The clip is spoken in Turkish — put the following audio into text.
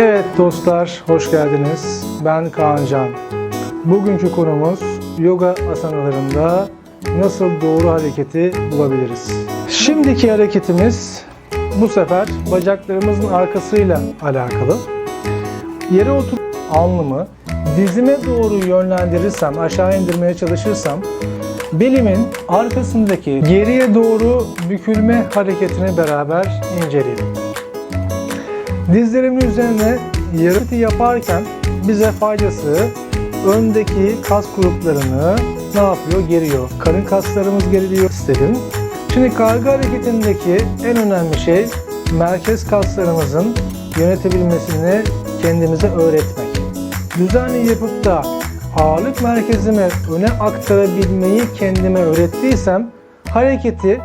Evet dostlar, hoş geldiniz. Ben Kaan Can. Bugünkü konumuz yoga asanalarında nasıl doğru hareketi bulabiliriz? Şimdiki hareketimiz bu sefer bacaklarımızın arkasıyla alakalı. Yere oturup alnımı dizime doğru yönlendirirsem, aşağı indirmeye çalışırsam belimin arkasındaki geriye doğru bükülme hareketini beraber inceleyelim. Dizlerimin üzerine yarıtı yaparken bize faydası öndeki kas gruplarını ne yapıyor? Geriyor. Karın kaslarımız geriliyor istedim. Şimdi kargı hareketindeki en önemli şey merkez kaslarımızın yönetebilmesini kendimize öğretmek. Düzenli yapıp da ağırlık merkezimi öne aktarabilmeyi kendime öğrettiysem hareketi